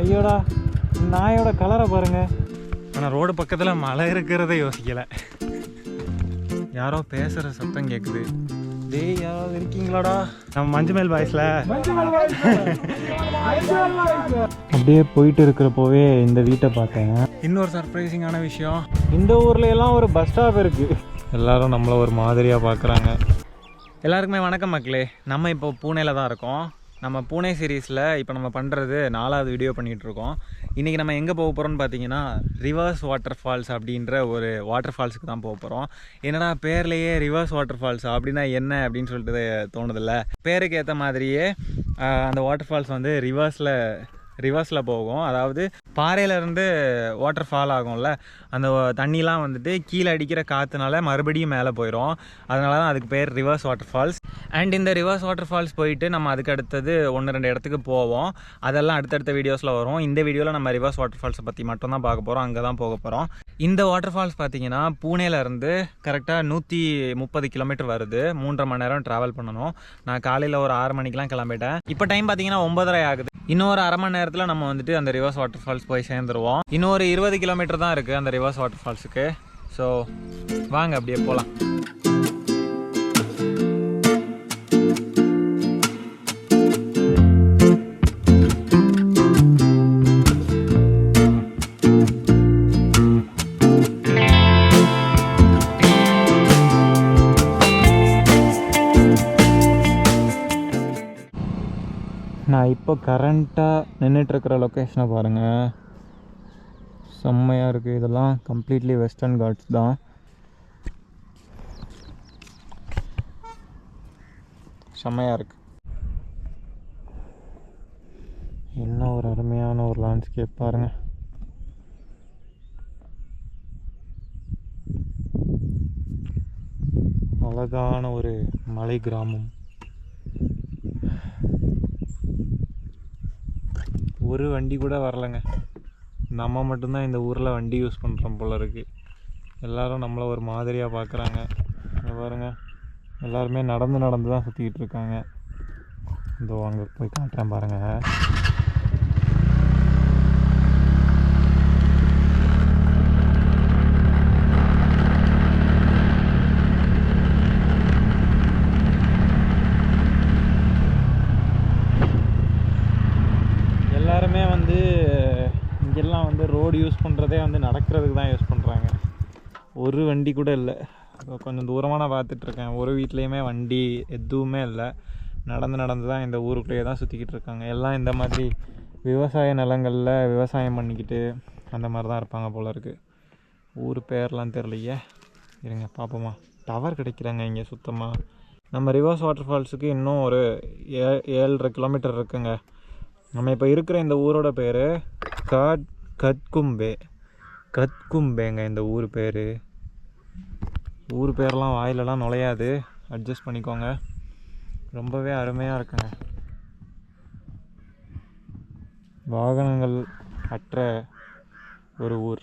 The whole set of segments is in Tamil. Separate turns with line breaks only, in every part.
ஐயோடா நாயோட கலரை பாருங்க. ஆனால் ரோடு பக்கத்தில் மழை இருக்கிறத யோசிக்கலை. யாரோ பேசுகிற சத்தம் கேட்குது டேய் யாராவது இருக்கீங்களாடா? நம்ம மஞ்சுமேல் பாய்ஸில். அப்படியே போயிட்டு இருக்கிறப்போவே இந்த வீட்டை பார்த்தேன். இன்னொரு சர்ப்ரைசிங்கான விஷயம். இந்த ஊர்ல எல்லாம் ஒரு பஸ் ஸ்டாப் இருக்கு. எல்லாரும் நம்மளை ஒரு மாதிரியாக பார்க்குறாங்க எல்லாருக்குமே வணக்கம் மக்களே. நம்ம இப்போ பூனேல தான் இருக்கோம். நம்ம பூனே சீரீஸில் இப்போ நம்ம பண்ணுறது நாலாவது வீடியோ பண்ணிகிட்ருக்கோம் இன்றைக்கி நம்ம எங்கே போக போகிறோம்னு பார்த்தீங்கன்னா ரிவர்ஸ் வாட்டர் ஃபால்ஸ் அப்படின்ற ஒரு வாட்டர் ஃபால்ஸுக்கு தான் போக போகிறோம் என்னடா பேர்லேயே ரிவர்ஸ் வாட்டர் ஃபால்ஸ் அப்படின்னா என்ன அப்படின்னு சொல்லிட்டு தோணுதில்ல? பேருக்கு ஏற்ற மாதிரியே அந்த வாட்டர் ஃபால்ஸ் வந்து ரிவர்ஸில் ரிவர்ஸில் போகும். அதாவது பாறையிலேருந்து வாட்டர் ஃபால் ஆகும்ல? அந்த தண்ணிலாம் வந்துட்டு கீழே அடிக்கிற காற்றுனால மறுபடியும் மேலே போயிடும் அதனால தான் அதுக்கு பேர் ரிவர்ஸ் வாட்டர் ஃபால்ஸ் அண்ட் இந்த ரிவர்ஸ் வாட்டர் ஃபால்ஸ் போயிட்டு நம்ம அதுக்கு அடுத்தது ஒன்று ரெண்டு இடத்துக்கு போவோம். அதெல்லாம் அடுத்தடுத்த வீடியோஸில் வரும். இந்த வீடியோவில் நம்ம ரிவர்ஸ் வாட்டர் ஃபால்ஸை பற்றி மட்டும் தான் பார்க்க போகிறோம் அங்கே தான் போக போகிறோம் இந்த வாட்டர் ஃபால்ஸ் பார்த்தீங்கன்னா பூனேலேருந்து கரெக்டாக நூற்றி முப்பது கிலோமீட்டர் வருது. மூன்றரை மணி நேரம் ட்ராவல் பண்ணணும். நான் காலையில் ஒரு ஆறு மணிக்கெலாம் கிளம்பிட்டேன். இப்போ டைம் பார்த்தீங்கன்னா ஒன்பதரை ஆகுது. இன்னொரு அரை மணி நேரத்தில் நம்ம வந்துட்டு அந்த ரிவர்ஸ் வாட்டர் ஃபால்ஸ் போய் சேர்ந்துருவோம். இன்னொரு இருபது கிலோமீட்டர் தான் இருக்குது அந்த ரிவர்ஸ் வாட்டர் ஃபால்ஸுக்கு ஸோ வாங்க அப்படியே போகலாம் இப்போ கரண்ட்டாக நின்றுட்டுருக்கிற லொக்கேஷனை பாருங்கள் செம்மையாக இருக்குது இதெல்லாம் கம்ப்ளீட்லி வெஸ்டர்ன் காட்ஸ் தான். செம்மையாக இருக்கு. என்ன ஒரு அருமையான ஒரு லேண்ட்ஸ்கேப் பாருங்கள் அழகான ஒரு மலை கிராமம். ஒரு வண்டி கூட வரலைங்க. நம்ம மட்டும்தான் இந்த ஊரில் வண்டி யூஸ் பண்ணுறோம் போல இருக்குது எல்லோரும் நம்மளை ஒரு மாதிரியாக பார்க்குறாங்க பாருங்க. எல்லாருமே நடந்து நடந்து தான் சுற்றிக்கிட்டு இருக்காங்க. இந்த அங்கே போய் காட்டுறேன் பாருங்கள் எல்லாருமே வந்து இங்கெல்லாம் வந்து ரோடு யூஸ் பண்ணுறதே வந்து நடக்கிறதுக்கு தான் யூஸ் பண்ணுறாங்க ஒரு வண்டி கூட இல்லை. கொஞ்சம் தூரமாக நான் பார்த்துட்ருக்கேன் ஒரு வீட்லேயுமே வண்டி எதுவுமே இல்லை. நடந்து நடந்து தான் இந்த ஊருக்குள்ளேயே தான் சுற்றிக்கிட்டு இருக்காங்க. எல்லாம் இந்த மாதிரி விவசாய நிலங்களில் விவசாயம் பண்ணிக்கிட்டு அந்த மாதிரி தான் இருப்பாங்க போல இருக்குது ஊர் பேர்லாம் தெரிலையே இருங்க பார்ப்போமா டவர் கிடைக்கிறாங்க இங்கே சுத்தமாக நம்ம ரிவர்ஸ் வாட்டர் ஃபால்ஸுக்கு இன்னும் ஒரு ஏ ஏழரை கிலோமீட்டர் இருக்குங்க. நம்ம இப்போ இருக்கிற இந்த ஊரோட பேர் காட் கத்கும்பே கற்கும்பேங்க இந்த ஊர் பேர். ஊர் பேர்லாம் வாயிலெல்லாம் நுழையாது. அட்ஜஸ்ட் பண்ணிக்கோங்க. ரொம்பவே அருமையாக இருக்குங்க. வாகனங்கள் அற்ற ஒரு ஊர்.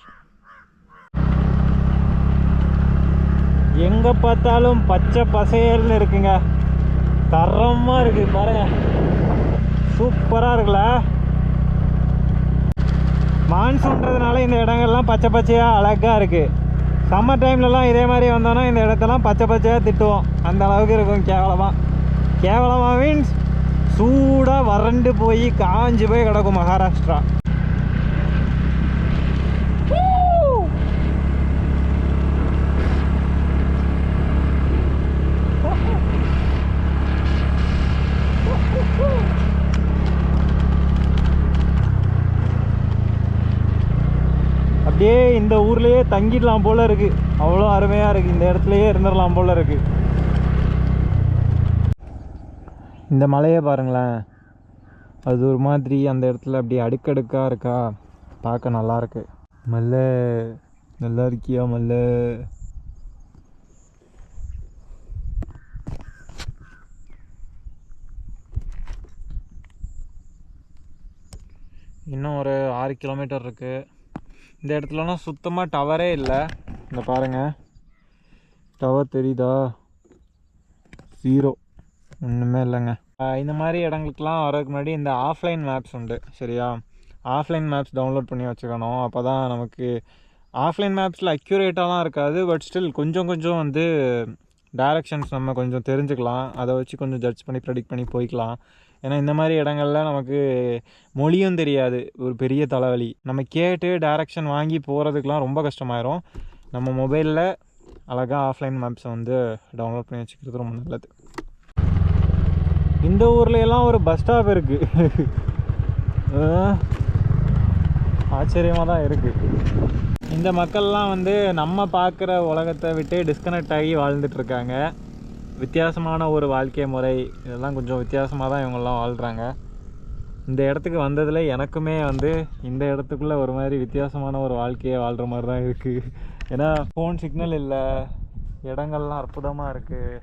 எங்கே பார்த்தாலும் பச்சை பசையல்னு இருக்குங்க. தரமாக இருக்குது பாருங்க. சூப்பராக இருக்குல்ல? மான்சூன்றதுனால இந்த இடங்கள்லாம் பச்சை பச்சையாக அழகாக இருக்குது சம்மர் டைம்லலாம் இதே மாதிரி வந்தோன்னா இந்த இடத்தெல்லாம் பச்சை பச்சையாக திட்டுவோம். அந்த அளவுக்கு இருக்கும் கேவலமாக கேவலமாக மீன்ஸ் சூடாக வறண்டு போய் காஞ்சு போய் கிடக்கும் மகாராஷ்டிரா. அப்படியே இந்த ஊர்லேயே தங்கிடலாம் போல இருக்கு. அவ்வளோ அருமையாக இருக்கு. இந்த இடத்துலயே இருந்துடலாம் போல இருக்கு. இந்த மலையை பாருங்களேன். அது ஒரு மாதிரி அந்த இடத்துல அப்படியே அடுக்கடுக்காக இருக்கா. பார்க்க நல்லாயிருக்கு மல்ல நல்லா இருக்கியா மல்ல? இன்னும் ஒரு ஆறு கிலோமீட்டர் இருக்குது இந்த இடத்துலலாம் சுத்தமாக டவரே இல்லை. இந்த பாருங்கள் டவர் தெரியுதா? ஜீரோ ஒன்றுமே இல்லைங்க. இந்த மாதிரி இடங்களுக்குலாம் வரதுக்கு முன்னாடி இந்த ஆஃப்லைன் மேப்ஸ் உண்டு சரியா? ஆஃப்லைன் மேப்ஸ் டவுன்லோட் பண்ணி வச்சுக்கணும். அப்போ தான் நமக்கு ஆஃப்லைன் மேப்ஸில் அக்யூரேட்டாலாம் இருக்காது பட் ஸ்டில் கொஞ்சம் கொஞ்சம் வந்து டேரக்ஷன்ஸ் நம்ம கொஞ்சம் தெரிஞ்சுக்கலாம். அதை வச்சு கொஞ்சம் ஜட்ஜ் பண்ணி ப்ரெடிக்ட் பண்ணி போய்க்கலாம். ஏன்னா இந்த மாதிரி இடங்கள்ல நமக்கு மொழியும் தெரியாது. ஒரு பெரிய தலைவலி. நம்ம கேட்டு டைரக்ஷன் வாங்கி போகிறதுக்கெலாம் ரொம்ப கஷ்டமாயிரும். நம்ம மொபைலில் அழகாக ஆஃப்லைன் மேப்ஸை வந்து டவுன்லோட் பண்ணி வச்சுக்கிறது ரொம்ப நல்லது. இந்த ஊர்லையெல்லாம் ஒரு பஸ் ஸ்டாப் இருக்குது ஆச்சரியமாக தான் இருக்குது இந்த மக்கள்லாம் வந்து நம்ம பார்க்குற உலகத்தை விட்டு டிஸ்கனெக்ட் ஆகி வாழ்ந்துட்டுருக்காங்க இருக்காங்க. வித்தியாசமான ஒரு வாழ்க்கை முறை. இதெல்லாம் கொஞ்சம் வித்தியாசமாக தான் இவங்கெல்லாம் வாழ்கிறாங்க இந்த இடத்துக்கு வந்ததில் எனக்குமே வந்து இந்த இடத்துக்குள்ளே ஒரு மாதிரி வித்தியாசமான ஒரு வாழ்க்கையை வாழ்கிற மாதிரி தான் இருக்குது ஏன்னா ஃபோன் சிக்னல் இல்லை. இடங்கள்லாம் அற்புதமாக இருக்குது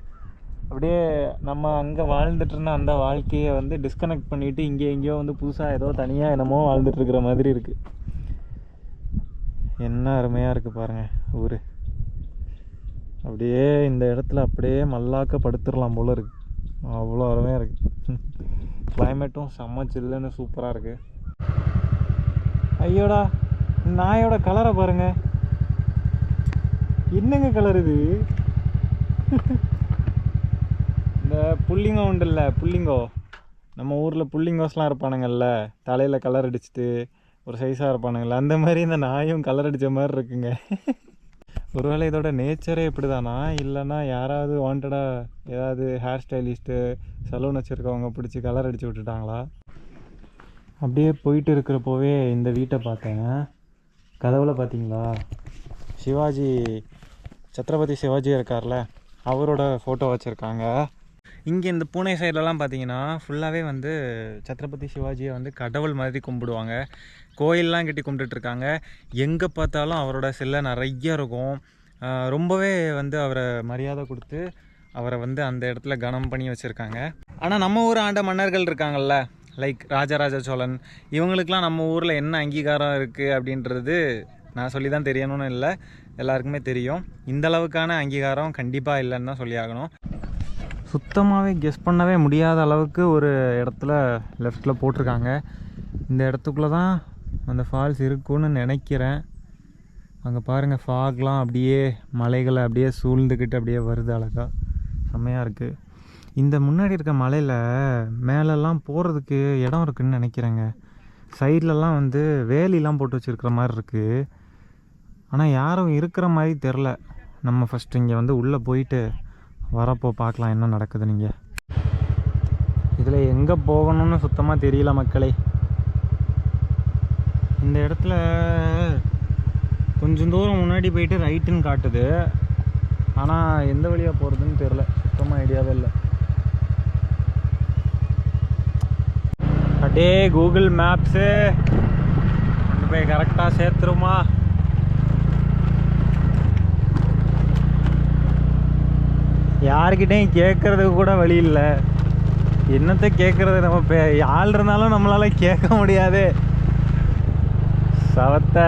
அப்படியே நம்ம அங்கே வாழ்ந்துட்டுருந்த அந்த வாழ்க்கையை வந்து டிஸ்கனெக்ட் பண்ணிவிட்டு இங்கே எங்கேயோ வந்து புதுசாக ஏதோ தனியாக என்னமோ வாழ்ந்துட்டுருக்கிற மாதிரி இருக்குது என்ன அருமையாக இருக்குது பாருங்கள் ஊர். அப்படியே இந்த இடத்துல அப்படியே மல்லாக்க படுத்துடலாம் போல இருக்குது அவ்வளோ அருமையாக இருக்குது கிளைமேட்டும் செம்ம சில்லுன்னு சூப்பராக இருக்குது ஐயோடா நாயோட கலரை பாருங்க. என்னங்க கலர் இது? இந்த புள்ளிங்கோ உண்டுல்ல புள்ளிங்கோ நம்ம ஊரில் புள்ளிங்கோஸ்லாம் இருப்பானுங்கல்ல தலையில் கலர் அடிச்சுட்டு ஒரு சைஸாக இருப்பானுங்கள்ல அந்த மாதிரி இந்த நாயும் கலர் அடித்த மாதிரி இருக்குங்க. ஒருவேளை இதோட நேச்சரே இப்படிதானா? இல்லைன்னா யாராவது வாண்டடாக ஏதாவது ஹேர் ஸ்டைலிஸ்ட்டு சலூன் வச்சுருக்கவங்க பிடிச்சி கலர் அடித்து விட்டுட்டாங்களா? அப்படியே போயிட்டு இருக்கிறப்போவே இந்த வீட்டை பார்த்தேன். கதவுல பார்த்தீங்களா? சிவாஜி சத்ரபதி சிவாஜி இருக்கார்ல அவரோட ஃபோட்டோ வச்சுருக்காங்க. இங்கே இந்த பூனே சைட்லலாம் பார்த்தீங்கன்னா ஃபுல்லாகவே வந்து சத்ரபதி சிவாஜியை வந்து கடவுள் மாதிரி கும்பிடுவாங்க. கோயிலெலாம் கட்டி கும்பிட்டுட்ருக்காங்க எங்கே பார்த்தாலும் அவரோட சிலை நிறைய இருக்கும். ரொம்பவே வந்து அவரை மரியாதை கொடுத்து அவரை வந்து அந்த இடத்துல கனம் பண்ணி வச்சுருக்காங்க. ஆனால் நம்ம ஊர் ஆண்ட மன்னர்கள் இருக்காங்கல்ல லைக் ராஜராஜ சோழன் இவங்களுக்கெலாம் நம்ம ஊரில் என்ன அங்கீகாரம் இருக்குது அப்படின்றது நான் சொல்லி தான் தெரியணும்னு இல்லை எல்லாருக்குமே தெரியும். இந்த அளவுக்கான அங்கீகாரம் கண்டிப்பாக இல்லைன்னு தான் சொல்லி ஆகணும். சுத்தமாகவே கெஸ் பண்ணவே முடியாத அளவுக்கு ஒரு இடத்துல லெஃப்டில் போட்டிருக்காங்க. இந்த இடத்துக்குள்ளே தான் அந்த ஃபால்ஸ் இருக்குன்னு நினைக்கிறேன். அங்கே பாருங்கள் ஃபாக்லாம் அப்படியே மலைகளை அப்படியே சூழ்ந்துக்கிட்டு அப்படியே வருது அழகாக செம்மையாக இருக்குது இந்த முன்னாடி இருக்க மலையில் மேலெல்லாம் போகிறதுக்கு இடம் இருக்குன்னு நினைக்கிறேங்க. சைட்லலாம் வந்து வேலிலாம் போட்டு வச்சுருக்கிற மாதிரி இருக்குது ஆனால் யாரும் இருக்கிற மாதிரி தெரில நம்ம ஃபஸ்ட்டு இங்கே வந்து உள்ளே போயிட்டு வரப்போ பார்க்கலாம் என்ன நடக்குது நீங்கள் இதில் எங்கே போகணும்னு சுத்தமாக தெரியல மக்களே. இந்த இடத்துல கொஞ்சம் தூரம் முன்னாடி போயிட்டு ரைட்டுன்னு காட்டுது. ஆனால் எந்த வழியாக போகிறதுன்னு தெரில சுத்தமாக ஐடியாவே இல்லை. அப்படியே கூகுள் மேப்ஸு கொண்டு போய் கரெக்டாக சேர்த்துருமா? யார்கிட்டையும் கேட்குறதுக்கு கூட வழி இல்லை. என்னத்தை கேட்குறது? நம்ம பே ஆள் இருந்தாலும் நம்மளால் கேட்க முடியாது. சவத்தை.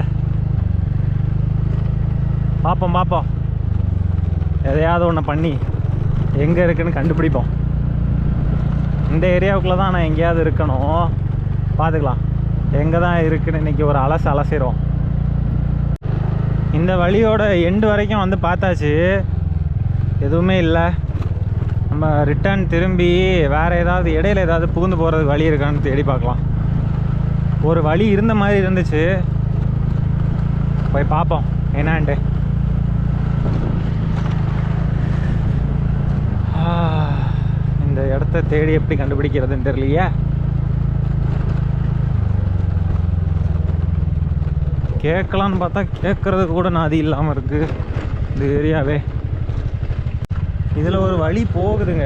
பார்ப்போம் பார்ப்போம் எதையாவது ஒன்று பண்ணி எங்கே இருக்குன்னு கண்டுபிடிப்போம். இந்த ஏரியாவுக்குள்ளே தான் நான் எங்கேயாவது இருக்கணும். பார்த்துக்கலாம் எங்கே தான் இருக்குன்னு இன்றைக்கி ஒரு அலசு அலசிடுவோம் இந்த வழியோட எண்டு வரைக்கும் வந்து பார்த்தாச்சு. எதுவுமே இல்லை. நம்ம ரிட்டர்ன் திரும்பி வேறு ஏதாவது இடையில ஏதாவது புகுந்து போகிறதுக்கு வழி இருக்கான்னு தேடி பார்க்கலாம். ஒரு வழி இருந்த மாதிரி இருந்துச்சு. போய் பார்ப்போம். என்னான்ட்டு. இந்த இடத்த தேடி எப்படி கண்டுபிடிக்கிறதுன்னு தெரியலையே. கேட்கலான்னு பார்த்தா கேட்குறது கூட நாதி இல்லாமல் இருக்குது இந்த ஏரியாவே இதில் ஒரு வழி போகுதுங்க.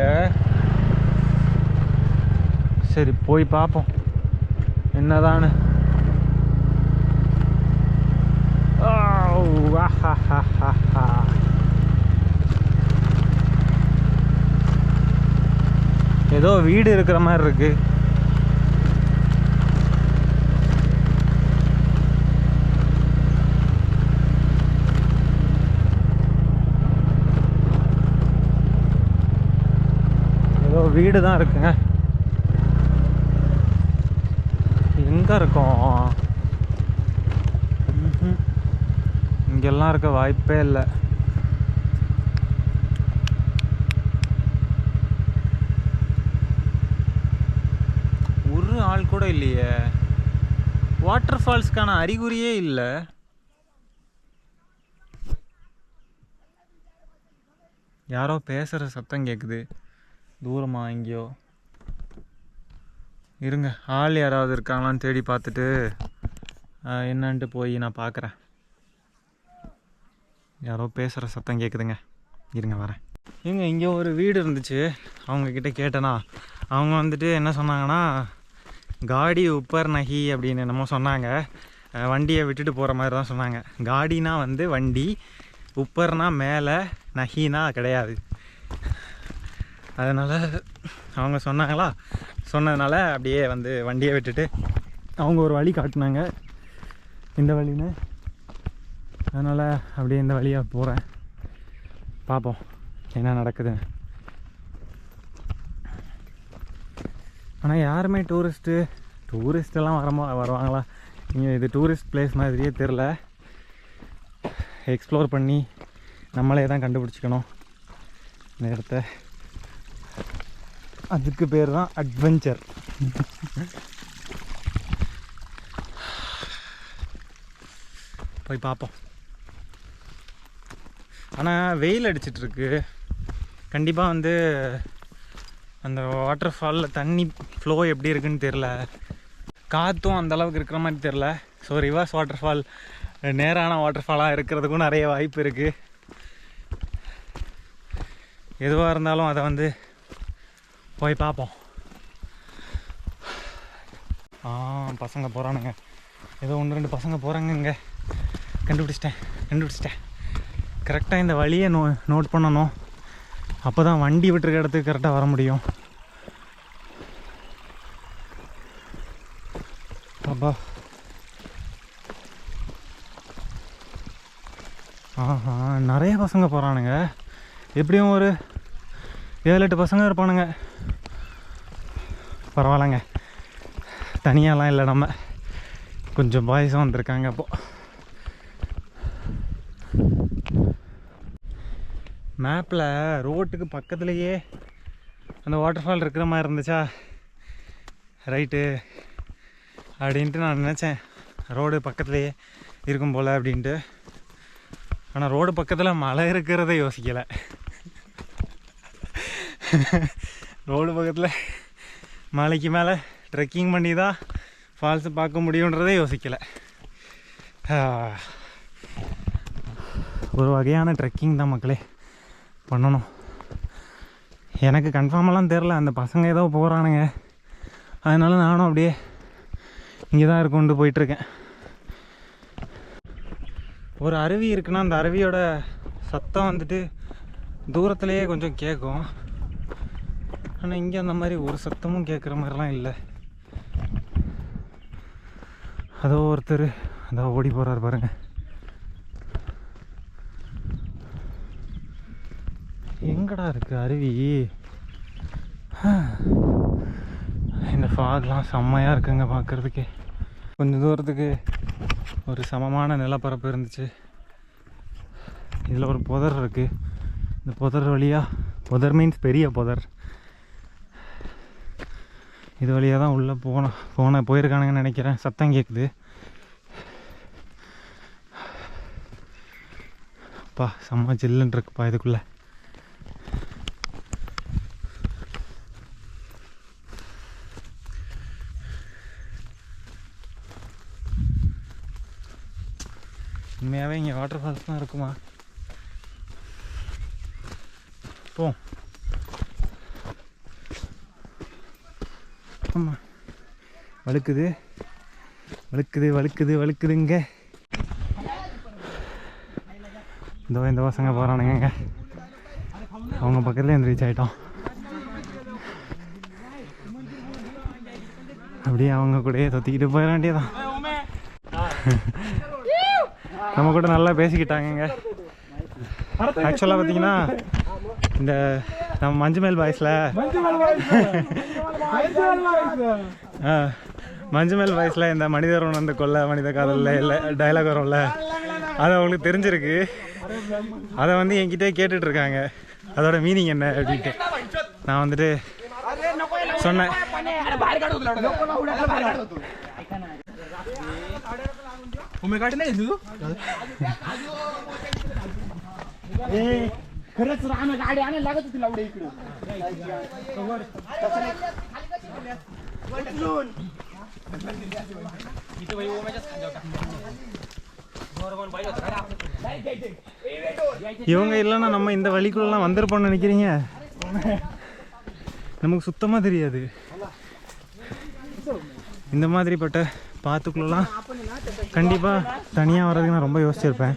சரி போய் பார்ப்போம் என்னதான்னு. ஆ, ஏதோ வீடு இருக்கிற மாதிரி இருக்குது ஏதோ வீடு தான் இருக்குங்க எங்கே இருக்கோம்? இங்கெல்லாம் இருக்க வாய்ப்பே இல்லை. ஒரு ஆள் கூட இல்லையே. வாட்டர் ஃபால்ஸ்க்கான அறிகுறியே இல்லை. யாரோ பேசுகிற சத்தம் கேட்குது தூரமாக எங்கேயோ. இருங்க ஆள் யாராவது இருக்காங்களான்னு தேடி பார்த்துட்டு என்னன்ட்டு போய் நான் பார்க்குறேன். யாரோ பேசுகிற சத்தம் கேட்குதுங்க இருங்க வரேன். ஏங்க இங்கே ஒரு வீடு இருந்துச்சு. அவங்கக்கிட்ட கேட்டேனா? அவங்க வந்துட்டு என்ன சொன்னாங்கன்னா காடி உப்பர் நகி அப்படின்னு என்னமோ சொன்னாங்க. வண்டியை விட்டுட்டு போகிற மாதிரி தான் சொன்னாங்க. காடினா வந்து வண்டி உப்பர்னா மேலே நகினா கிடையாது. அதனால் அவங்க சொன்னாங்களா? சொன்னதுனால அப்படியே வந்து வண்டியை விட்டுட்டு அவங்க ஒரு வழி காட்டினாங்க. இந்த வழின்னு. அதனால் அப்படியே இந்த வழியாக போகிறேன் பார்ப்போம் என்ன நடக்குது. ஆனால் யாருமே டூரிஸ்ட்டு டூரிஸ்டெல்லாம் வரமா வருவாங்களா? இங்கே இது டூரிஸ்ட் பிளேஸ் மாதிரியே தெரில எக்ஸ்ப்ளோர் பண்ணி நம்மளே தான் கண்டுபிடிச்சிக்கணும். இந்த இடத்த. அதுக்கு பேர் தான் அட்வென்ச்சர் போய் பார்ப்போம் ஆனால் வெயில் அடிச்சிட்ருக்கு. கண்டிப்பாக வந்து அந்த வாட்டர் ஃபாலில் தண்ணி ஃப்ளோ எப்படி இருக்குன்னு தெரில காற்றும் அந்தளவுக்கு இருக்கிற மாதிரி தெரில ஸோ ரிவர்ஸ் வாட்டர் ஃபால் நேரான வாட்டர் ஃபாலாக இருக்கிறதுக்கும் நிறைய வாய்ப்பு இருக்குது எதுவாக இருந்தாலும் அதை வந்து போய் பார்ப்போம் ஆ பசங்க போகிறானுங்க ஏதோ ஒன்று ரெண்டு பசங்க போகிறாங்க இங்கே. கண்டுபிடிச்சிட்டேன் கண்டுபிடிச்சிட்டேன். கரெக்டாக இந்த வழியை நோ நோட் பண்ணணும். அப்போ தான் வண்டி விட்டுருக்க இடத்துக்கு கரெக்டாக வர முடியும். அப்பா. ஆஹா நிறைய பசங்க போகிறானுங்க எப்படியும் ஒரு ஏழு எட்டு பசங்க இருப்பானுங்க. பரவாயில்லங்க. தனியாலாம் இல்லை நம்ம. கொஞ்சம் பாய்ஸும் வந்திருக்காங்க அப்போ. மேப்பில் ரோட்டுக்கு பக்கத்துலேயே அந்த வாட்டர் ஃபால் இருக்கிற மாதிரி இருந்துச்சா? ரைட்டு அப்படின்ட்டு நான் நினச்சேன். ரோடு பக்கத்துலேயே இருக்கும் போல் அப்படின்ட்டு. ஆனால் ரோடு பக்கத்தில் மலை இருக்கிறத யோசிக்கலை. ரோடு பக்கத்தில் மலைக்கு மேலே ட்ரெக்கிங் பண்ணி தான் ஃபால்ஸை பார்க்க முடியுன்றதே யோசிக்கலை. ஒரு வகையான ட்ரெக்கிங் தான் மக்களே பண்ணணும். எனக்கு கன்ஃபார்மெல்லாம் தெரில அந்த பசங்க ஏதோ போகிறானுங்க அதனால நானும் அப்படியே இங்கே தான் கொண்டு போயிட்டுருக்கேன். ஒரு அருவி இருக்குன்னா அந்த அருவியோட சத்தம் வந்துட்டு தூரத்துலேயே கொஞ்சம் கேட்கும். ஆனால் இங்கே அந்த மாதிரி ஒரு சத்தமும் கேட்குற மாதிரிலாம் இல்லை. அதோ ஒருத்தர் அதோ ஓடி போகிறார் பாருங்கள் எங்கடா இருக்குது அருவி? இந்த ஃபாக்லாம் செம்மையாக இருக்குங்க பார்க்குறதுக்கு கொஞ்சம் தூரத்துக்கு ஒரு சமமான நிலப்பரப்பு இருந்துச்சு. இதில் ஒரு புதர் இருக்குது இந்த புதர் வழியாக புதர் மீன்ஸ் பெரிய புதர். இது வழியாக தான் உள்ளே போன போன போயிருக்கானுங்கன்னு நினைக்கிறேன். சத்தம் கேட்குது அப்பா செம்ம ஜில்லுன்னு இருக்குப்பா இதுக்குள்ளே. உண்மையாகவே இங்கே வாட்டர் ஃபால்ஸ் தான் இருக்குமா? போ. ஆமாம் வழுக்குது. வழுக்குது வழுக்குது வழுக்குதுங்க. இதோ இந்த பசங்க போகிறானுங்க அவங்க பக்கத்துலேயே வந்து ரீச் ஆகிட்டோம் அப்படியே அவங்க கூடயே தொத்திக்கிட்டு போயிட வேண்டியதான் நம்ம கூட நல்லா பேசிக்கிட்டாங்கங்க. ஆக்சுவலாக பார்த்தீங்கன்னா இந்த நம்ம மஞ்சுமேல் பாய்ஸில் மஞ்சுமேல் வயசில் இந்த மனிதர் வந்து கொல்ல மனித காதலில் இல்லை டைலாக் வரும்ல அது அவங்களுக்கு தெரிஞ்சிருக்கு அதை வந்து என்கிட்ட கேட்டுட்டு இருக்காங்க அதோட மீனிங் என்ன அப்படின்ட்டு நான் வந்துட்டு சொன்னேன்
खरंच राहणं गाडी आणायला लागत होती लावडे इकडे
இவங்க இல்லைன்னா நம்ம இந்த வழிக்குள்ளலாம் வந்திருப்போம்னு நினைக்கிறீங்க? நமக்கு சுத்தமாக தெரியாது. இந்த மாதிரிப்பட்ட பாத்துக்குள்ளலாம் கண்டிப்பாக தனியாக வர்றதுக்கு நான் ரொம்ப யோசிச்சிருப்பேன்.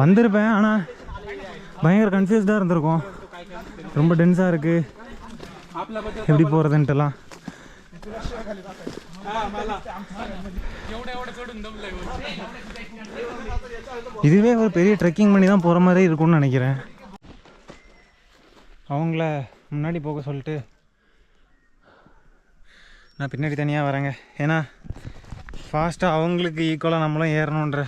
வந்திருப்பேன் ஆனால் பயங்கர கன்ஃபியூஸ்டாக இருந்திருக்கும். ரொம்ப டென்ஸாக இருக்குது எப்படி போகிறதுன்ட்டுலாம் இதுவே ஒரு பெரிய ட்ரெக்கிங் பண்ணி தான் போகிற மாதிரி இருக்கும்னு நினைக்கிறேன். அவங்கள முன்னாடி போக சொல்லிட்டு நான் பின்னாடி தனியாக வரேங்க. ஏன்னா ஃபாஸ்ட்டாக அவங்களுக்கு ஈக்குவலாக நம்மளும் ஏறணுன்ற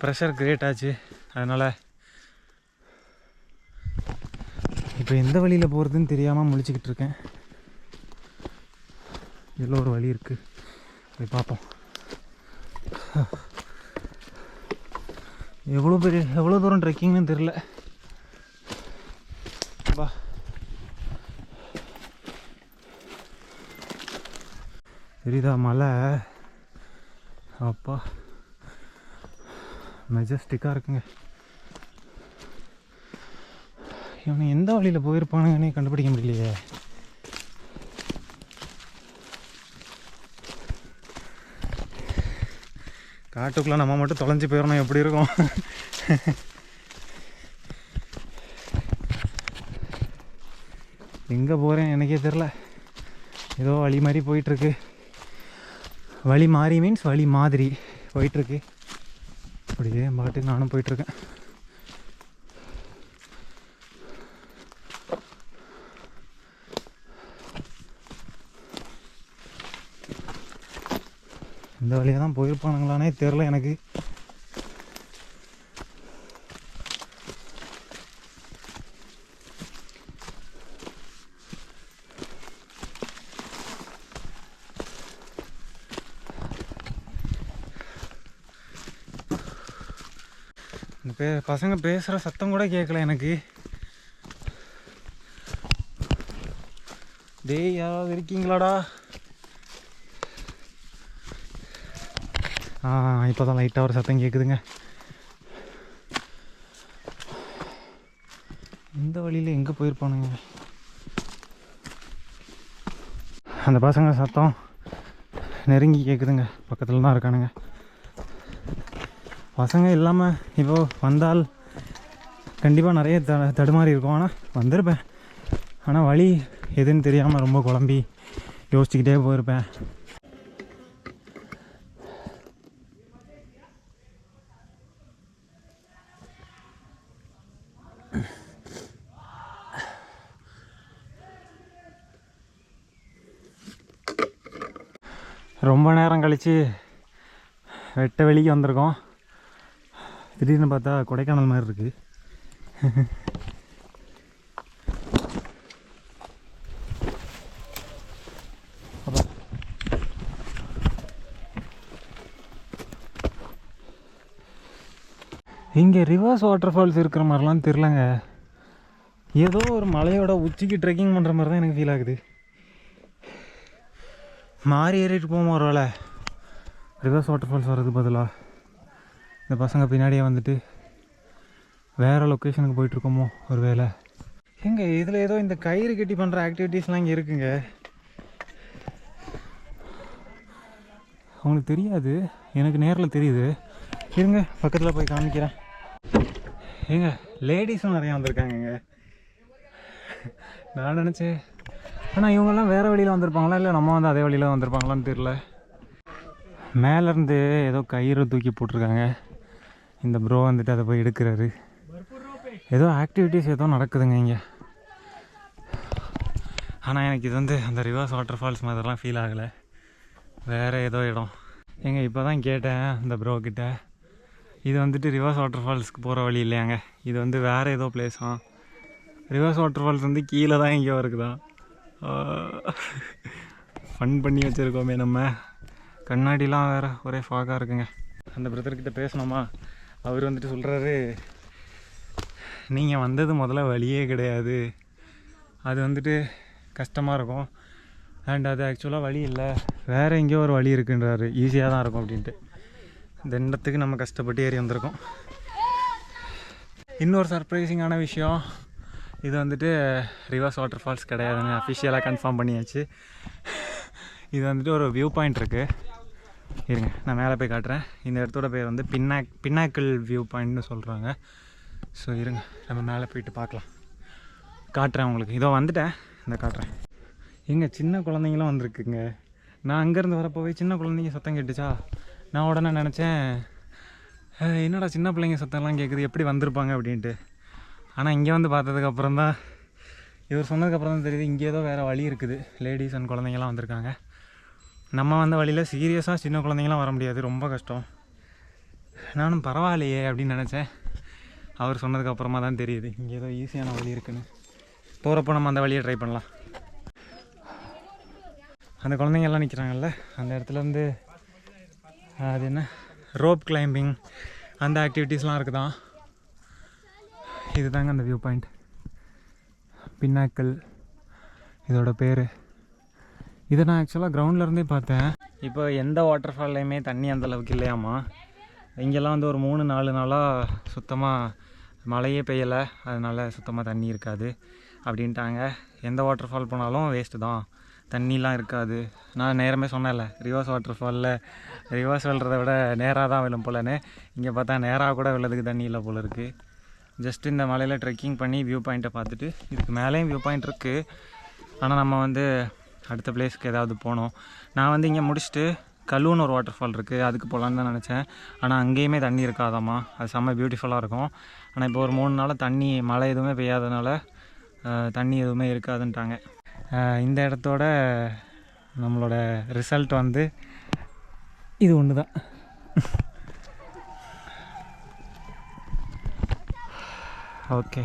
ப்ரெஷர் க்ரியேட் ஆச்சு. அதனால் இப்போ எந்த வழியில் போகிறதுன்னு தெரியாமல் முழிச்சிக்கிட்டு இருக்கேன். எல்லாம் ஒரு வழி இருக்குது போய் பார்ப்போம். எவ்வளோ பெரிய எவ்வளோ தூரம் ட்ரெக்கிங்னு தெரில பா தெரியுதா மலை அப்பா. மெஜஸ்டிக்காக இருக்குங்க. இவனை எந்த வழியில் போயிருப்பானுங்கன்னே கண்டுபிடிக்க முடியலையே. காட்டுக்குள்ளே நம்ம மட்டும் தொலைஞ்சு போயிடணும் எப்படி இருக்கும்? எங்கே போகிறேன் எனக்கே தெரில ஏதோ வழி மாதிரி போயிட்டுருக்கு. வழி மாறி மீன்ஸ் வழி மாதிரி போயிட்டுருக்கு. அப்படியே பாட்டுக்கு நானும் போயிட்டுருக்கேன். இந்த வழியாக தான் போயிருப்பானுங்களானே தெரில எனக்கு. பே பசங்க பேசுகிற சத்தம் கூட கேட்கல எனக்கு. டேய் யாராவது இருக்கீங்களாடா? இப்போ தான் லைட்டாக ஒரு சத்தம் கேட்குதுங்க இந்த வழியில் எங்கே போயிருப்பானுங்க? அந்த பசங்க சத்தம் நெருங்கி கேட்குதுங்க பக்கத்தில் தான் இருக்கானுங்க. பசங்க இல்லாமல் இப்போ வந்தால் கண்டிப்பாக நிறைய த தடுமாறி இருக்கும். ஆனால் வந்திருப்பேன். ஆனால் வழி எதுன்னு தெரியாமல் ரொம்ப குழம்பி யோசிச்சுக்கிட்டே போயிருப்பேன் ரொம்ப நேரம் கழித்து வெட்ட வெளிக்கு வந்திருக்கோம். திடீர்னு பார்த்தா கொடைக்கானல் மாதிரி இருக்குது இங்கே ரிவர்ஸ் வாட்டர் ஃபால்ஸ் இருக்கிற மாதிரிலாம் தெரிலங்க. ஏதோ ஒரு மலையோட உச்சிக்கு ட்ரெக்கிங் பண்ணுற மாதிரி தான் எனக்கு ஃபீல் ஆகுது. மாறி ஏறிட்டு போவோம் ஒரு வேலை ரிவர்ஸ் வாட்டர் ஃபால்ஸ் வர்றதுக்கு பதிலாக இந்த பசங்க பின்னாடியே வந்துட்டு வேறு லொக்கேஷனுக்கு போயிட்டுருக்கோமோ ஒரு வேளை எங்க இதில் ஏதோ இந்த கயிறு கட்டி பண்ணுற ஆக்டிவிட்டீஸ்லாம் இங்கே இருக்குங்க. அவங்களுக்கு தெரியாது எனக்கு நேரில் தெரியுது. இருங்க பக்கத்தில் போய் காமிக்கிறேன். ஏங்க லேடிஸும் நிறையா வந்திருக்காங்கங்க. நான் நினச்சேன் ஆனால் இவங்கெல்லாம் வேறு வழியில் வந்திருப்பாங்களா? இல்லை நம்ம வந்து அதே வழியில் வந்திருப்பாங்களான்னு தெரில மேலேருந்து ஏதோ கயிறு தூக்கி போட்டிருக்காங்க. இந்த ப்ரோ வந்துட்டு அதை போய் எடுக்கிறாரு. ஏதோ ஆக்டிவிட்டீஸ் ஏதோ நடக்குதுங்க இங்கே. ஆனால் எனக்கு இது வந்து அந்த ரிவர்ஸ் வாட்டர் ஃபால்ஸ் மாதிரிலாம் ஃபீல் ஆகலை. வேறு ஏதோ இடம். ஏங்க இப்போ தான் கேட்டேன் இந்த ப்ரோ கிட்ட. இது வந்துட்டு ரிவர்ஸ் வாட்டர் ஃபால்ஸ்க்கு போகிற வழி இல்லையாங்க. இது வந்து வேறு ஏதோ பிளேஸா ரிவர்ஸ் வாட்டர் ஃபால்ஸ் வந்து கீழே தான் எங்கேயோ இருக்குதா ஃபன் பண்ணி வச்சுருக்கோமே நம்ம. கண்ணாடிலாம் வேறு ஒரே ஃபாகாக இருக்குங்க. அந்த பிரதர்கிட்ட பேசணுமா? அவர் வந்துட்டு சொல்கிறாரு நீங்கள் வந்தது முதல்ல வழியே கிடையாது. அது வந்துட்டு கஷ்டமாக இருக்கும். அண்ட் அது ஆக்சுவலாக வழி இல்லை. வேறு எங்கேயோ ஒரு வழி இருக்குன்றாரு. ஈஸியாக தான் இருக்கும் அப்படின்ட்டு. இந்த இடத்துக்கு நம்ம கஷ்டப்பட்டு ஏறி வந்திருக்கோம். இன்னொரு சர்ப்ரைசிங்கான விஷயம். இது வந்துட்டு ரிவர்ஸ் வாட்டர் ஃபால்ஸ் கிடையாதுன்னு அஃபிஷியலாக கன்ஃபார்ம் பண்ணியாச்சு. இது வந்துட்டு ஒரு வியூ பாயிண்ட் இருக்குது இருங்க நான் மேலே போய் காட்டுறேன். இந்த இடத்தோட பேர் வந்து பின்னாக் பின்னாக்கிள் வியூ பாயிண்ட்னு சொல்கிறாங்க ஸோ இருங்க நம்ம மேலே போயிட்டு பார்க்கலாம். காட்டுறேன் உங்களுக்கு. இதோ வந்துட்டேன். இந்த காட்டுறேன். எங்க சின்ன குழந்தைங்களும் வந்திருக்குங்க. நான் அங்கேருந்து வரப்போவே சின்ன குழந்தைங்க சத்தம் கேட்டுச்சா? நான் உடனே நினச்சேன் என்னடா சின்ன பிள்ளைங்க சத்தம்லாம் கேட்குது எப்படி வந்திருப்பாங்க? அப்படின்ட்டு. ஆனால் இங்கே வந்து பார்த்ததுக்கப்புறம் தான் இவர் சொன்னதுக்கப்புறம் தான் தெரியுது இங்கே ஏதோ வேறு வழி இருக்குது. லேடிஸ் அண்ட் குழந்தைங்கலாம் வந்திருக்காங்க. நம்ம வந்த வழியில் சீரியஸாக சின்ன குழந்தைங்களாம் வர முடியாது. ரொம்ப கஷ்டம். நானும் பரவாயில்லையே அப்படின்னு நினச்சேன். அவர் சொன்னதுக்கப்புறமா தான் தெரியுது. இங்கே ஏதோ ஈஸியான வழி இருக்குன்னு. போகிறப்போ நம்ம அந்த வழியை ட்ரை பண்ணலாம். அந்த குழந்தைங்கெல்லாம் நிற்கிறாங்கல்ல அந்த இடத்துலேருந்து அது என்ன? ரோப் கிளைம்பிங் அந்த ஆக்டிவிட்டீஸ்லாம் இருக்குதான். இதுதாங்க அந்த வியூ பாயிண்ட் பின்னாக்கள். இதோட பேர். இதை நான் ஆக்சுவலாக கிரவுண்ட்லேருந்தே பார்த்தேன். இப்போ எந்த வாட்டர் ஃபால்லையுமே தண்ணி அந்த அளவுக்கு இல்லையாம்மா. இங்கெல்லாம் வந்து ஒரு மூணு நாலு நாளாக சுத்தமாக மழையே பெய்யலை. அதனால் சுத்தமாக தண்ணி இருக்காது அப்படின்ட்டாங்க. எந்த வாட்டர் ஃபால் போனாலும் வேஸ்ட்டு தான். தண்ணிலாம் இருக்காது. நான் நேரமே சொன்னேன்ல ரிவர்ஸ் வாட்டர் ஃபாலில் ரிவர்ஸ் விழுறத விட நேராக தான் விழும் போலன்னு. இங்கே பார்த்தா நேராக கூட விழுறதுக்கு தண்ணி இல்லை போல இருக்குது ஜஸ்ட் இந்த மலையில் ட்ரெக்கிங் பண்ணி வியூ பாயிண்ட்டை பார்த்துட்டு இதுக்கு மேலேயும் வியூ பாயிண்ட் இருக்குது ஆனால் நம்ம வந்து அடுத்த பிளேஸ்க்கு ஏதாவது போகணும் நான் வந்து இங்கே முடிச்சுட்டு கல்லூன்னு ஒரு வாட்டர் ஃபால் இருக்குது அதுக்கு போகலான்னு தான் நினச்சேன். ஆனால் அங்கேயுமே தண்ணி இருக்காதாம்மா. அது செம்ம பியூட்டிஃபுல்லாக இருக்கும். ஆனால் இப்போ ஒரு மூணு நாள் தண்ணி மழை எதுவுமே பெய்யாதனால தண்ணி எதுவுமே இருக்காதுன்ட்டாங்க. இந்த இடத்தோட நம்மளோட ரிசல்ட் வந்து இது ஒன்று தான் ஓகே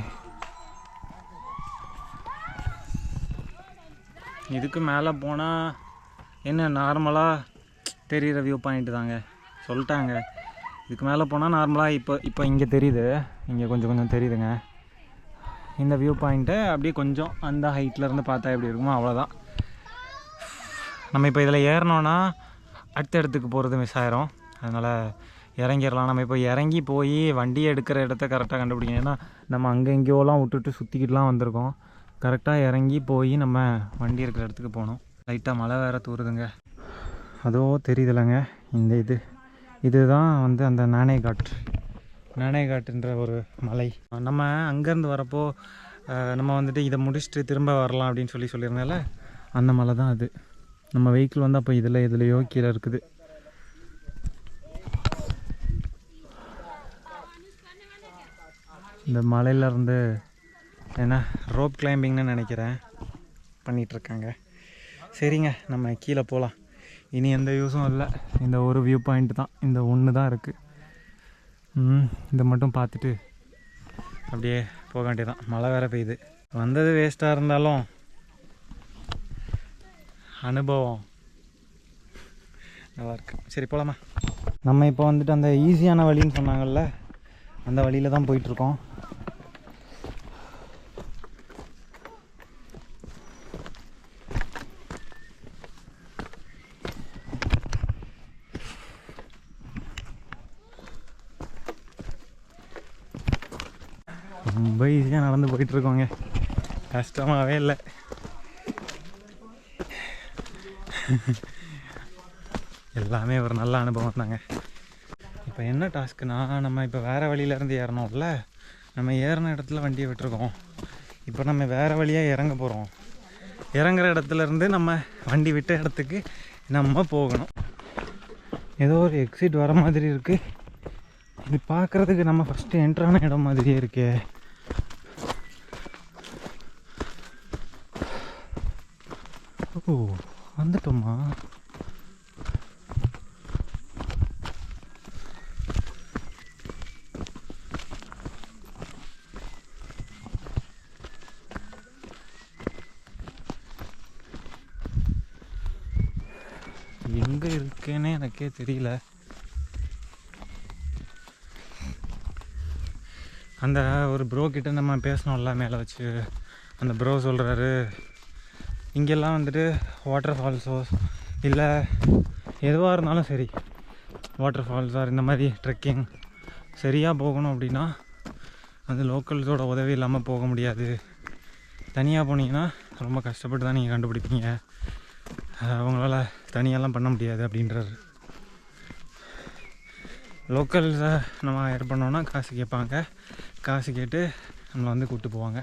இதுக்கு மேலே போனால் என்ன நார்மலாக தெரிகிற வியூ பாயிண்ட் தாங்க. சொல்லிட்டாங்க. இதுக்கு மேலே போனால் நார்மலாக இப்போ இப்போ இங்கே தெரியுது. இங்கே கொஞ்சம் கொஞ்சம் தெரியுதுங்க. இந்த வியூ பாயிண்ட்டு அப்படியே கொஞ்சம் அந்த ஹைட்லேருந்து பார்த்தா எப்படி இருக்குமோ அவ்வளோதான் நம்ம இப்போ இதில் ஏறினோன்னா அடுத்த இடத்துக்கு போகிறது மிஸ் ஆயிரும். அதனால் இறங்கிடலாம். நம்ம இப்போ இறங்கி போய் வண்டியை எடுக்கிற இடத்த கரெக்டாக கண்டுபிடிக்கணும். ஏன்னா நம்ம அங்கே எங்கேயோலாம் விட்டுட்டு சுற்றிக்கிட்டுலாம் வந்திருக்கோம். கரெக்டாக இறங்கி போய் நம்ம வண்டி இருக்கிற இடத்துக்கு போகணும் லைட்டாக மழை வேறு தூறுதுங்க அதோ தெரியுதுலங்க இந்த இது. இதுதான் வந்து அந்த நாணயகாட் நாணயகாட்டுன்ற ஒரு மலை. நம்ம அங்கேருந்து வரப்போ நம்ம வந்துட்டு இதை முடிச்சுட்டு திரும்ப வரலாம் அப்படின்னு சொல்லி சொல்லியிருந்தால அந்த மலை தான் அது. நம்ம வெஹிக்கிள் வந்து அப்போ இதில் எதுலையோ கீழே இருக்குது. இந்த மலையிலேருந்து என்ன ரோப் கிளைம்பிங்னு நினைக்கிறேன். பண்ணிகிட்ருக்காங்க சரிங்க நம்ம கீழே போகலாம் இனி எந்த யூஸும் இல்லை. இந்த ஒரு வியூ பாயிண்ட் தான். இந்த ஒன்று தான் இருக்குது இதை மட்டும் பார்த்துட்டு அப்படியே போக வேண்டியதான் மழை வேற பெய்யுது. வந்தது வேஸ்ட்டாக இருந்தாலும் அனுபவம் நல்லாயிருக்கு சரி போகலாமா நம்ம இப்போ வந்துட்டு அந்த ஈஸியான வழின்னு சொன்னாங்கல்ல அந்த வழியில் தான் போயிட்டுருக்கோம். ரொம்ப ஈஸியாக நடந்து போயிட்டுருக்கோங்க. கஷ்டமாகவே இல்லை. எல்லாமே ஒரு நல்ல அனுபவம் தாங்க. இப்போ என்ன டாஸ்க்குனா நம்ம இப்போ வேறு வழியிலேருந்து ஏறணும்ல. நம்ம ஏறின இடத்துல வண்டியை விட்டுருக்கோம். இப்போ நம்ம வேறு வழியாக இறங்க போகிறோம் இறங்குற இடத்துலேருந்து நம்ம வண்டி விட்ட இடத்துக்கு நம்ம போகணும். ஏதோ ஒரு எக்ஸிட் வர மாதிரி இருக்குது இது பார்க்குறதுக்கு நம்ம ஃபஸ்ட்டு என்ட்ரான இடம் மாதிரியே இருக்கே. இருக்குன்னு எனக்கே தெரியல. அந்த ஒரு ப்ரோ கிட்ட நம்ம பேசணும்ல மேலே வச்சு. அந்த ப்ரோ சொல்கிறாரு இங்கெல்லாம் வந்துட்டு வாட்டர் ஃபால்ஸோ இல்லை எதுவாக இருந்தாலும் சரி. வாட்டர் ஃபால்ஸ் ஆர் இந்த மாதிரி ட்ரெக்கிங் சரியாக போகணும் அப்படின்னா அது லோக்கல்ஸோட உதவி இல்லாமல் போக முடியாது. தனியாக போனீங்கன்னா ரொம்ப கஷ்டப்பட்டு தான் நீங்கள் கண்டுபிடிப்பீங்க. அவங்களால தனியாலாம் பண்ண முடியாது அப்படின்றாரு. லோக்கலில் நம்ம ஏர் பண்ணோன்னா காசு கேட்பாங்க. காசு கேட்டு நம்மளை வந்து கூப்பிட்டு போவாங்க.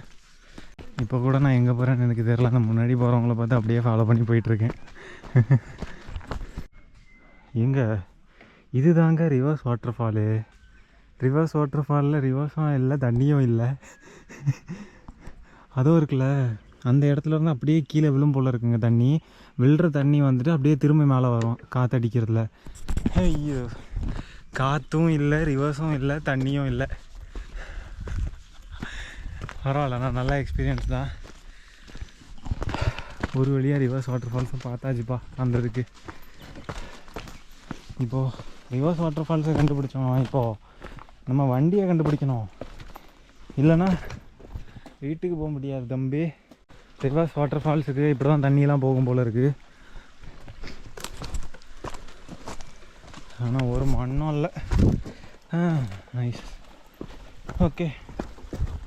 இப்போ கூட நான் எங்கே போகிறேன்னு எனக்கு தெரில நான் முன்னாடி போகிறவங்கள பார்த்து அப்படியே ஃபாலோ பண்ணி போயிட்டுருக்கேன். எங்கே? இதுதாங்க reverse waterfall reverse water ஃபாலில் ரிவர்ஸும் இல்லை தண்ணியும் இல்லை. அதுவும் இருக்குல்ல. அந்த இடத்துல இருந்து அப்படியே கீழே விழும் போல் இருக்குங்க தண்ணி. விழுற தண்ணி வந்துட்டு அப்படியே திரும்ப மேலே வரும் காற்றடிக்கிறதுல ஐயோ. காற்றும் இல்லை ரிவர்ஸும் இல்லை தண்ணியும் இல்லை. பரவாயில்ல நான் நல்ல எக்ஸ்பீரியன்ஸ் தான். ஒரு வழியாக ரிவர்ஸ் வாட்டர் ஃபால்ஸும் பார்த்தாச்சுப்பா வந்ததுக்கு. இப்போது ரிவர்ஸ் வாட்டர் ஃபால்ஸை கண்டுபிடிச்சோம் இப்போது நம்ம வண்டியை கண்டுபிடிக்கணும். இல்லைன்னா வீட்டுக்கு போக முடியாது தம்பி. ரிவர்ஸ் வாட்டர் ஃபால்ஸுக்கு இப்படி தான் தண்ணியெலாம் போகும் போல் இருக்குது ஆனால் ஒரு மண்ணும் இல்லை. நைஸ் ஓகே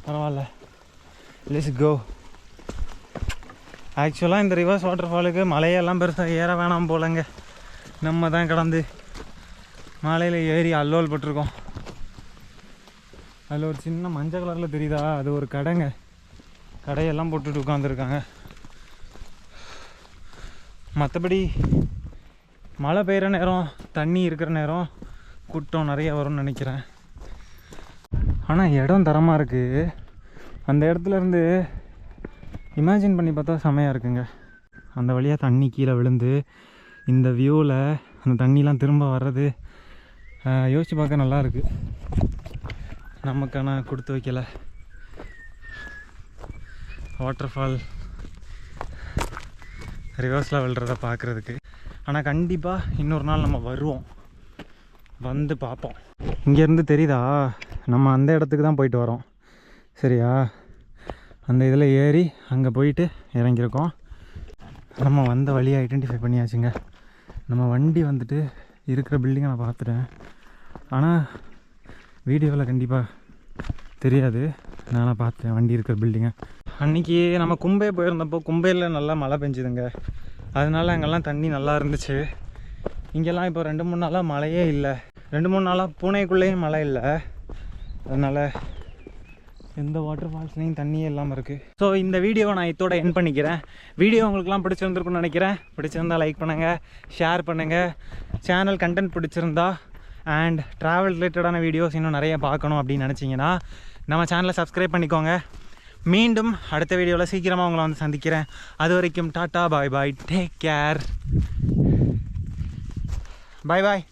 பரவாயில்ல. லெஸ் கோ ஆக்சுவலாக இந்த ரிவர்ஸ் வாட்டர் ஃபாலுக்கு மலையெல்லாம் பெருசாக ஏற வேணாம் போலங்க. நம்ம தான் கடந்து மலையில் ஏறி அல்லோல் பட்டிருக்கோம். அதில் ஒரு சின்ன மஞ்சள் கலரில் தெரியுதா? அது ஒரு கடைங்க. கடையெல்லாம் போட்டுட்டு உட்காந்துருக்காங்க மற்றபடி மழை பெய்கிற நேரம் தண்ணி இருக்கிற நேரம் கூட்டம் நிறைய வரும்னு நினைக்கிறேன். ஆனால் இடம் தரமாக இருக்குது அந்த இடத்துலேருந்து இமேஜின் பண்ணி பார்த்தா செமையாக இருக்குங்க. அந்த வழியாக தண்ணி கீழே விழுந்து இந்த வியூவில் அந்த தண்ணிலாம் திரும்ப வர்றது யோசித்து யோசிச்சு பார்க்க நல்லா இருக்கு. நமக்கான கொடுத்து வைக்கலை. வாட்டர் ஃபால் ரிவர்ஸில் விழுறத பார்க்குறதுக்கு. ஆனால் கண்டிப்பாக இன்னொரு நாள் நம்ம வருவோம். வந்து பார்ப்போம். இங்கேருந்து தெரியுதா? நம்ம அந்த இடத்துக்கு தான் போயிட்டு வரோம். சரியா? அந்த இதில் ஏறி அங்கே போயிட்டு இறங்கியிருக்கோம். நம்ம வந்த வழியை ஐடென்டிஃபை பண்ணியாச்சுங்க. நம்ம வண்டி வந்துட்டு இருக்கிற பில்டிங்கை நான் பார்த்துட்டேன். ஆனால் வீடியோவில் கண்டிப்பாக தெரியாது. நானாக பார்த்தேன் வண்டி இருக்கிற பில்டிங்கை அன்றைக்கி நம்ம கும்பை போயிருந்தப்போ கும்பையில் நல்லா மழை பெஞ்சுதுங்க. அதனால அங்கெல்லாம் தண்ணி நல்லா இருந்துச்சு. இங்கெல்லாம் இப்போ ரெண்டு மூணு நாளாக மழையே இல்லை. ரெண்டு மூணு நாளாக பூனைக்குள்ளேயும் மழை இல்லை. அதனால் எந்த வாட்டர் ஃபால்ஸ்லேயும் தண்ணியே இல்லாமல் இருக்குது ஸோ இந்த வீடியோவை நான் இதோட என் பண்ணிக்கிறேன். வீடியோ உங்களுக்குலாம் பிடிச்சிருந்துருக்குன்னு நினைக்கிறேன். பிடிச்சிருந்தா லைக் பண்ணுங்கள் ஷேர் பண்ணுங்கள் சேனல் கண்டென்ட் பிடிச்சிருந்தா அண்ட் ட்ராவல் ரிலேட்டடான வீடியோஸ் இன்னும் நிறைய பார்க்கணும் அப்படின்னு நினச்சிங்கன்னா நம்ம சேனலை சப்ஸ்கிரைப் பண்ணிக்கோங்க. மீண்டும் அடுத்த வீடியோவில் சீக்கிரமாக உங்களை வந்து சந்திக்கிறேன். அது வரைக்கும் tata bye bye take care bye bye